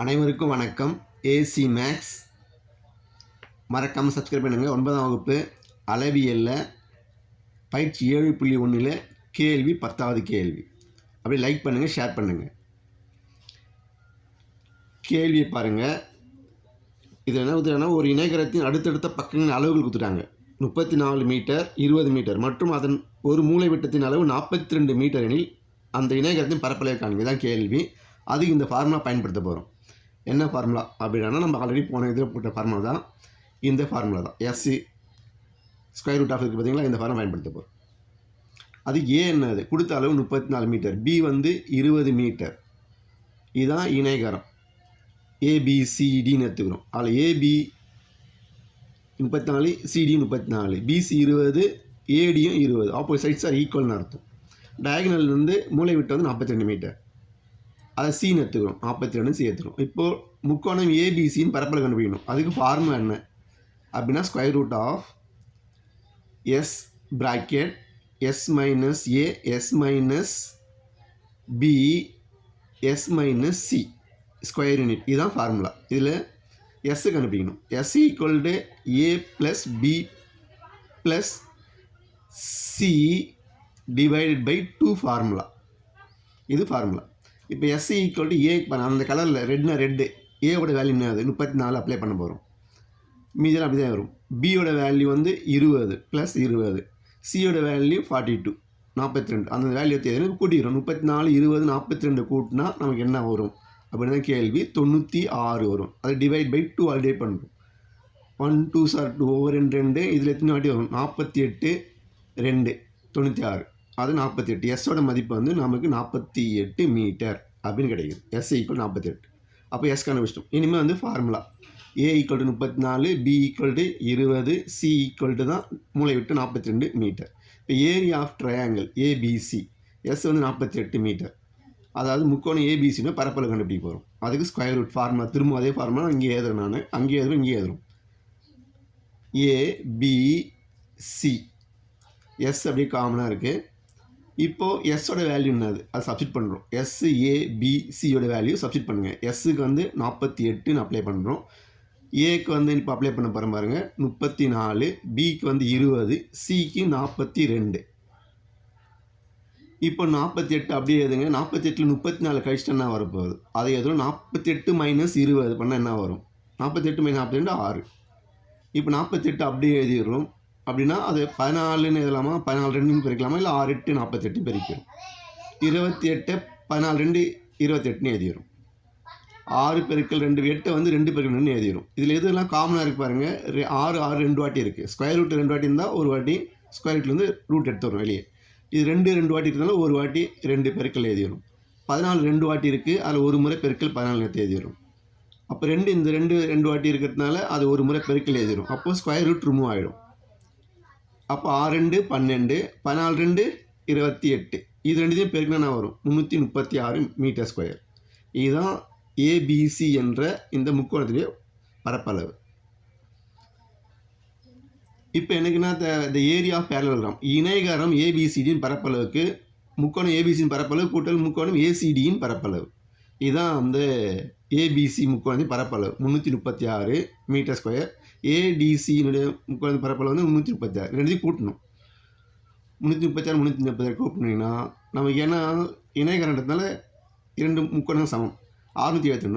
அனைவருக்கும் வணக்கம். AC maths மறக்காமல் சப்ஸ்கிரைப் பண்ணுங்கள் ஒன்பதாம் வகுப்பு அளவியலில் பயிற்சி ஏழு புள்ளி ஒன்றில் கேள்வி பத்தாவது கேள்வி. அப்படியே லைக் பண்ணுங்கள் ஷேர் பண்ணுங்கள் கேள்வியை பாருங்கள் இது என்ன கொடுத்துட்டாங்கன்னா ஒரு இணைகரத்தின் அடுத்தடுத்த பக்கங்களின் அளவுகள் கொடுத்துட்டாங்க. முப்பத்தி நாலு மீட்டர் இருபது மீட்டர் மற்றும் அதன் ஒரு மூலை விட்டத்தின் அளவு நாற்பத்தி ரெண்டு மீட்டர் எனில் அந்த இணையகரத்தின் பரப்பளவை காண்பது தான் கேள்வி. அதுக்கு இந்த ஃபார்முலா பயன்படுத்த போகிறோம் என்ன ஃபார்முலா அப்படின்னா நம்ம ஆல்ரெடி போன இதில் போட்ட ஃபார்முலா தான் இந்த ஃபார்முலா தான். எஸ்சி ஸ்கொயர் ரூட் ஆஃப் இருக்குது பார்த்தீங்களா இந்த ஃபார்ம் பயன்படுத்த போகிறோம் அது ஏ என்னது? கொடுத்த அளவு முப்பத்தி நாலு மீட்டர் பி வந்து இருபது மீட்டர் இதுதான் இணைகரம். ஏபிசிடின்னு எடுத்துக்கிறோம். அதில் ஏபி முப்பத்தி நாலு சிடி முப்பத்தி நாலு. பிசி இருபது ஏடியும் இருபது. ஆப்போசிட் சைட்ஸ் ஆர் ஈக்குவல்னு அர்த்தம். டயகனல் வந்து மூளை விட்டு வந்து நாற்பத்தி ரெண்டு மீட்டர் அதை சீன் எடுத்துக்கிறோம் நாற்பத்தி ரெண்டு சி எடுத்துக்கிறோம் இப்போது முக்கோணம் ஏபிசின்னு பரப்பளவு கண்டுபிடிக்கணும். அதுக்கு ஃபார்முலா என்ன? அப்படின்னா square root of S bracket S minus A S minus B S minus C square unit இதுதான் ஃபார்முலா இதில் எஸ்ஸு கண்டுபிடிக்கணும். S equal to A plus B plus C divided by two formula இது formula இப்போ SC equal to A அந்த கலரில் ரெட்னா red ஏவோட value என்ன அது? முப்பத்தி நாலு அப்ளை பண்ண போகிறோம் மீதியெல்லாம் அப்படி தான் வரும் பியோட வேல்யூ வந்து இருபது ப்ளஸ் இருபது. சியோட வேல்யூ ஃபார்ட்டி டூ நாற்பத்தி ரெண்டு. அந்த வேல்யூ தேவை கூட்டிக்கிறோம்? முப்பத்தி நாலு இருபது நாற்பத்தி ரெண்டு கூட்டினா நமக்கு என்ன வரும்? அப்படின்னு தான் கேள்வி தொண்ணூற்றி ஆறு வரும். அதை டிவைட் பை டூ ஆல்ரெடி பண்ணுறோம் one two sir two over ரெண்டு ரெண்டு. இதில் எத்தனை வாட்டி வரும்? நாற்பத்தி எட்டு ரெண்டு தொண்ணூற்றி ஆறு. அது நாற்பத்தி எட்டு எஸ்ஸோட மதிப்பு வந்து நமக்கு நாற்பத்தி எட்டு மீட்டர் அப்படின்னு கிடைக்குது. எஸ் ஈக்குவல் நாற்பத்தி எட்டு அப்போ எஸ் கண்டுபிடிச்சிட்டோம் இனிமேல் வந்து ஃபார்முலா ஏ ஈக்குவல் டு முப்பத்தி நாலு பி ஈக்குவல் டு இருபது சி ஈக்குவல் டு தான் மூளை விட்டு நாற்பத்தி ரெண்டு மீட்டர். இப்போ area of triangle ABC S வந்து நாற்பத்தி எட்டு மீட்டர். அதாவது முக்கோணம் ஏபிசின்னு பரப்பளவு கண்டுபிடிக்க போகிறோம் அதுக்கு ஸ்கொயர் ரூட் ஃபார்முலா திரும்ப அதே ஃபார்முலா இங்கே எழுதுறேன் நான். அங்கே எழுதுறேன் இங்கே எழுதுறோம். ஏபிசி எஸ் அப்படியே காமனாக இருக்குது இப்போது எஸ்ஸோட வேல்யூ என்னது? அது சப்ஸ்டிட் பண்ணுறோம் எஸ் ஏபிசியோட வேல்யூ சப்ஸ்டிட் பண்ணுங்கள் எஸ்ஸுக்கு வந்து நாற்பத்தி எட்டுன்னு அப்ளை பண்ணுறோம் ஏக்கு வந்து இப்போ அப்ளை பண்ண போகிறோம் பாருங்கள் முப்பத்தி நாலு பிக்கு வந்து இருபது சிக்கு நாற்பத்தி ரெண்டு. இப்போ நாற்பத்தி எட்டு அப்படியே எழுதுங்க. நாற்பத்தி எட்டில் முப்பத்தி நாலு கழிச்சிட்டு என்ன வரப்போகுது? அதை எதுவும் நாற்பத்தி எட்டு மைனஸ் இருபது பண்ணால் என்ன வரும்? நாற்பத்தி எட்டு மைனஸ் நாற்பத்தி ரெண்டு ஆறு. இப்போ நாற்பத்தி எட்டு அப்படியே எழுதிடுறோம். அப்படின்னா அது பதினாலுன்னு எழுதலாமா? பதினாலு ரெண்டுன்னு பிரிக்கலாமா? இல்லை ஆறு எட்டு நாற்பத்தெட்டு பிரிக்கும். இருபத்தி எட்டு பதினாலு ரெண்டு இருபத்தெட்டுன்னு எழுதிடும் ஆறு பெருக்கள் ரெண்டு எட்டை வந்து ரெண்டு பெருக்கள் ரெண்டு எழுதிடும் இதில் எதுலாம் காமனாக இருக்கு பாருங்கள் ரெ- ஆறு ஆறு ரெண்டு வாட்டி இருக்குது ஸ்கொயர் ரூட் ரெண்டு வாட்டி இருந்தால் ஒரு வாட்டி ஸ்கொயர் ரூட்லேருந்து ரூட் எடுத்து வரும் வெளியே. இது ரெண்டு ரெண்டு வாட்டி இருந்தாலும் ஒரு வாட்டி ரெண்டு பெருக்கள் எழுதிடும் பதினாலு ரெண்டு வாட்டி இருக்குது அதில் ஒரு முறை பெருக்கள் பதினாலு நேரத்தை எழுதிடும் அப்போ ரெண்டு இந்த ரெண்டு ரெண்டு வாட்டி இருக்கிறதுனால அது ஒரு முறை பெருக்கல் எழுதிடும் அப்போது ஸ்கொயர் ரூட் ரிமூவ் ஆகிடும் அப்போ ஆறு ரெண்டு பன்னெண்டு பதினாலு ரெண்டு இருபத்தி எட்டு. இது ரெண்டுத்தையும் பெருக்கினா வரும்? முந்நூற்றி முப்பத்தி ஆறு மீட்டர் ஸ்கொயர். இதுதான் ஏபிசி என்ற இந்த முக்கோணத்துடைய பரப்பளவு. இப்போ எனக்குன்னா இந்த ஏரியா ஆஃப் பேரலோகிராம் இணைகரம் ஏபிசிடியின் பரப்பளவுக்கு முக்கோணம் ஏபிசியின் பரப்பளவு கூட்டல் முக்கோணம் ஏசிடியின் பரப்பளவு. இதுதான் வந்து ஏபிசி முக்கோணத்தின் பரப்பளவு முந்நூற்றி முப்பத்தி ஆறு மீட்டர் ஸ்கொயர். ஏடிசியினுடைய முக்கோணத்தின் பரப்பளவு வந்து முந்நூற்றி முப்பத்தி ஆறு. ரெண்டுத்தையும் கூட்டணும். முந்நூற்றி முப்பத்தி ஆறு முந்நூற்றி முப்பத்தி ஆறு கூட்டினீங்கன்னா நமக்கு ஏன்னா இணைகரன்றதுனால இரண்டு முக்கோணம் சமம். அறுநூற்றி இருபத்தி ஒன்று